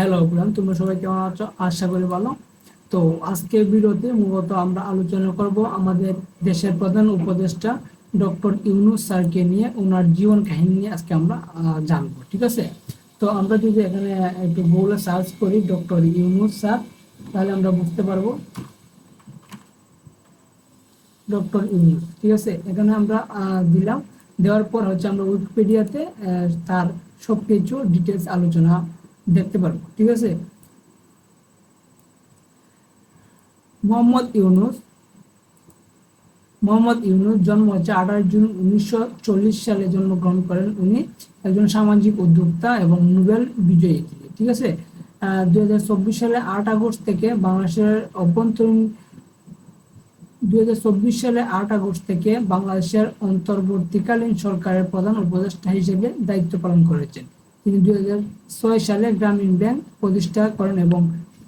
Hello everyone তোমরা সবাই কেমন আছো? আশা করি ভালো। তো আজকের ভিডিওতে মূলত আমরা আলোচনা করব আমাদের দেশের প্রধান উপদেষ্টা ডক্টর ইউনুস স্যারকে নিয়ে, ওনার জীবন কাহিনী নিয়ে আজকে আমরা জানব, ঠিক আছে? তো আমরা যদি এখানে একটু গুগলে সার্চ করি ডক্টর ইউনুস স্যার, তাহলে আমরা বুঝতে পারব। ডক্টর ইউনুস, ঠিক আছে? এখানে আমরা দিলাম। দেওয়ার পর হচ্ছে আমরা উইকিপিডিয়াতে তার সব কিছু ডিটেলস আলোচনা দেখতে পারব ঠিক আছে? মোহাম্মদ ইউনুস মোহাম্মদ ইউনুস জন্ম হচ্ছে আঠাশ জুন উনিশশো চল্লিশ সালে, জন্মগ্রহণ করেন উনি, একজন সামাজিক উদ্যোক্তা এবং নোবেল বিজয়ী ঠিক আছে? দুই হাজার চব্বিশ সালে আট আগস্ট থেকে বাংলাদেশের অভ্যন্তরীণ দুই হাজার চব্বিশ সালে আট আগস্ট থেকে বাংলাদেশের অন্তর্বর্তীকালীন সরকারের প্রধান উপদেষ্টা হিসেবে দায়িত্ব পালন করেছেন। তিনি দুই ছয় সালে গ্রামীণ ব্যাংক প্রতিষ্ঠা করেন এবং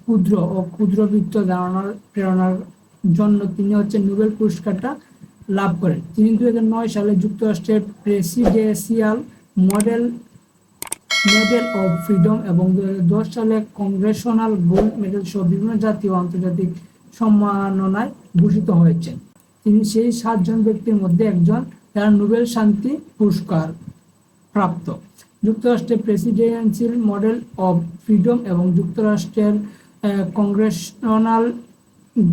ক্ষুদ্র ও ক্ষুদ্রবৃত্ত ধারণার, প্রেরণার জন্য তিনি হচ্ছে নোবেল পুরস্কারটা লাভ করেন। তিনি দুই নয় সালে যুক্তরাষ্ট্রের presidential model, medal of freedom এবং দুই সালে কংগ্রেশনাল গোল্ড মেডেল সহ বিভিন্ন জাতীয় আন্তর্জাতিক সম্মাননায় ভূষিত হয়েছেন। তিনি সেই সাতজন ব্যক্তির মধ্যে একজন যারা নোবেল শান্তি পুরস্কার প্রাপ্ত। যুক্তরাষ্ট্রের প্রেসিডেন্সিয়াল মডেল অফ ফ্রিডম এবং যুক্তরাষ্ট্রের কংগ্রেশনাল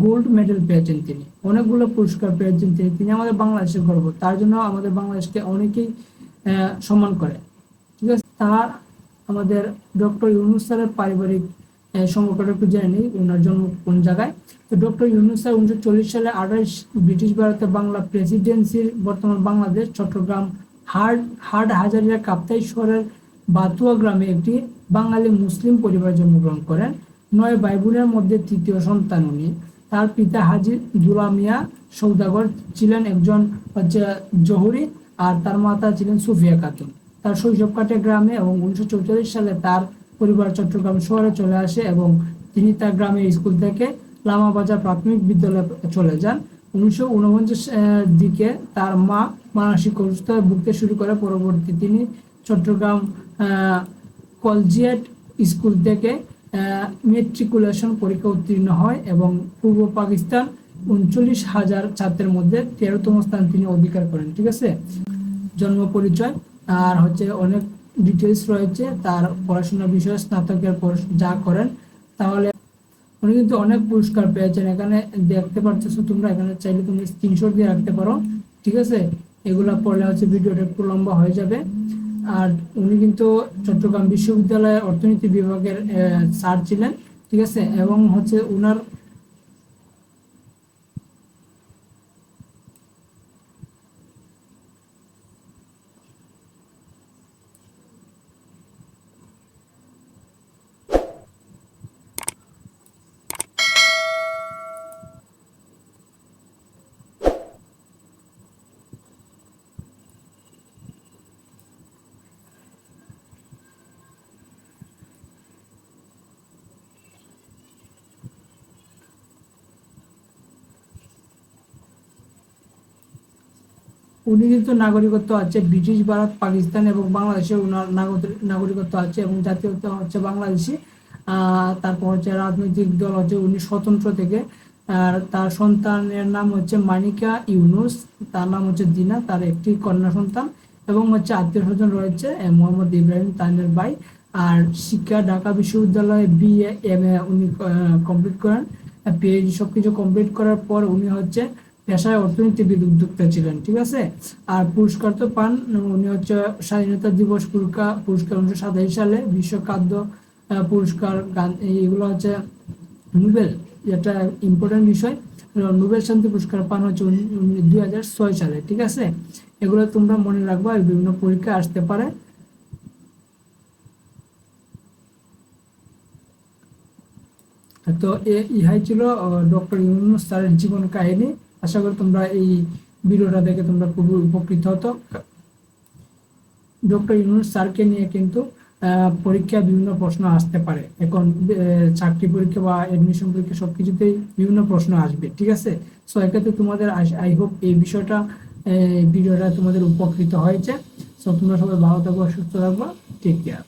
গোল্ড মেডেল পেয়েছেন তিনি। অনেকগুলো পুরস্কার পেয়েছেন তিনি। তিনি আমাদের বাংলাদেশের গর্ব। তার জন্য আমাদের বাংলাদেশকে অনেকেই সম্মান করে। ঠিক আছে? তার আমাদের ডক্টর ইউনুস স্যারের পারিবারিক সম্পর্কটা একটু জেনে নিই, ওনার জন্ম কোন জায়গায়। তো ডক্টর ইউনুস স্যার উনিশশো চল্লিশ সালে আঠাশ ব্রিটিশ ভারতে বাংলা প্রেসিডেন্সির বর্তমান বাংলাদেশ, চট্টগ্রাম হাট হাট হাজারিয়া কাপ্তাই শহরের বাতুয়া গ্রামে একটি বাঙালি মুসলিম পরিবারে জন্মগ্রহণ করেন। নয় ভাই বোনের মধ্যে তৃতীয় সন্তান উনি। তার পিতা হাজি দুলামিয়া সৌদাগর ছিলেন একজন হচ্ছে জহুরি আর তার মাতা ছিলেন সুফিয়া খাতুন। তার শৈশব কাটে গ্রামে এবং উনিশশো চৌচল্লিশ সালে তার পরিবার চট্টগ্রাম শহরে চলে আসে এবং তিনি তার গ্রামের স্কুল থেকে লামাবাজার প্রাথমিক বিদ্যালয়ে চলে যান। উনিশশো উনপঞ্চাশ দিকে তার মা মানসিক অসুস্থতায় ভুগতে শুরু করে। পরবর্তী তিনি চট্টগ্রাম কলজিয়েট স্কুল থেকে মেট্রিকুলেশন পরীক্ষা উত্তীর্ণ হয় এবং পূর্ব পাকিস্তান উনচল্লিশ হাজার ছাত্রের মধ্যে তেরোতম স্থান তিনি অধিকার করেন, ঠিক আছে? জন্ম পরিচয়, আর হচ্ছে অনেক ডিটেলস রয়েছে। তার পড়াশোনার বিষয়ে স্নাতকের যা করেন, তাহলে উনি কিন্তু অনেক পুরস্কার পেয়েছেন। এখানে দেখতে পারতেছো তোমরা, এখানে চাইলে তুমি স্ক্রিনশট দিয়ে রাখতে পারো। ঠিক আছে? এগুলো পড়লে হচ্ছে ভিডিওটা একটু লম্বা হয়ে যাবে। আর উনি কিন্তু চট্টগ্রাম বিশ্ববিদ্যালয়ের অর্থনীতি বিভাগের স্যার ছিলেন। ঠিক আছে? এবং হচ্ছে উনার উনি কিন্তু নাগরিকত্ব আছে ব্রিটিশ ভারত, পাকিস্তান এবং বাংলাদেশে উনার নাগরিকত্ব আছে এবং জাতীয়তা হচ্ছে বাংলাদেশি। তারপর হচ্ছে রাজনৈতিক দল হচ্ছে উনি স্বতন্ত্র থেকে। আর তার সন্তানের নাম হচ্ছে মানিকা ইউনুস, তার নাম হচ্ছে দিনা তার একটি কন্যা সন্তান এবং হচ্ছে আত্মীয় স্বজন রয়েছে মোহাম্মদ ইব্রাহিম তাইনের ভাই। আর শিক্ষা, ঢাকা বিশ্ববিদ্যালয়ে বিএ এম এ উনি কমপ্লিট করেন। পিএইচডি সবকিছু কমপ্লিট করার পর উনি হচ্ছে পেশায় অর্থনীতিবিদ উদ্যোক্তা ছিলেন, ঠিক আছে? আর পুরস্কার তো পান, উনি হচ্ছে স্বাধীনতা দিবস পুরস্কার পুরস্কার উনিশশো সাতাশি সালে বিশ্ব খাদ্য পুরস্কার, গান- এইগুলো হচ্ছে নোবেল, যেটা ইম্পর্টেন্ট বিষয়। নোবেল শান্তি পুরস্কার পান হচ্ছে দুই হাজার ছয় সালে, ঠিক আছে? এগুলো তোমরা মনে রাখবা বিভিন্ন পরীক্ষা আসতে পারে। তো ইহাই ছিল ডক্টর ইউনুস স্যারের জীবন কাহিনী। আশা করি তোমরা এই ভিডিওটা দেখে তোমরা খুবই উপকৃত হতো। ডক্টর ইউনুস স্যারকে নিয়ে কিন্তু আহ, পরীক্ষায় বিভিন্ন প্রশ্ন আসতে পারে। এখন চাকরি পরীক্ষা বা এডমিশন পরীক্ষা সবকিছুতেই বিভিন্ন প্রশ্ন আসবে ঠিক আছে? সো এক্ষেত্রে তোমাদের আই হোপ এই বিষয়টা ভিডিওটা তোমাদের উপকৃত হয়েছে। সো তোমরা সবাই ভালো থাকব সুস্থ থাকব টেক কেয়ার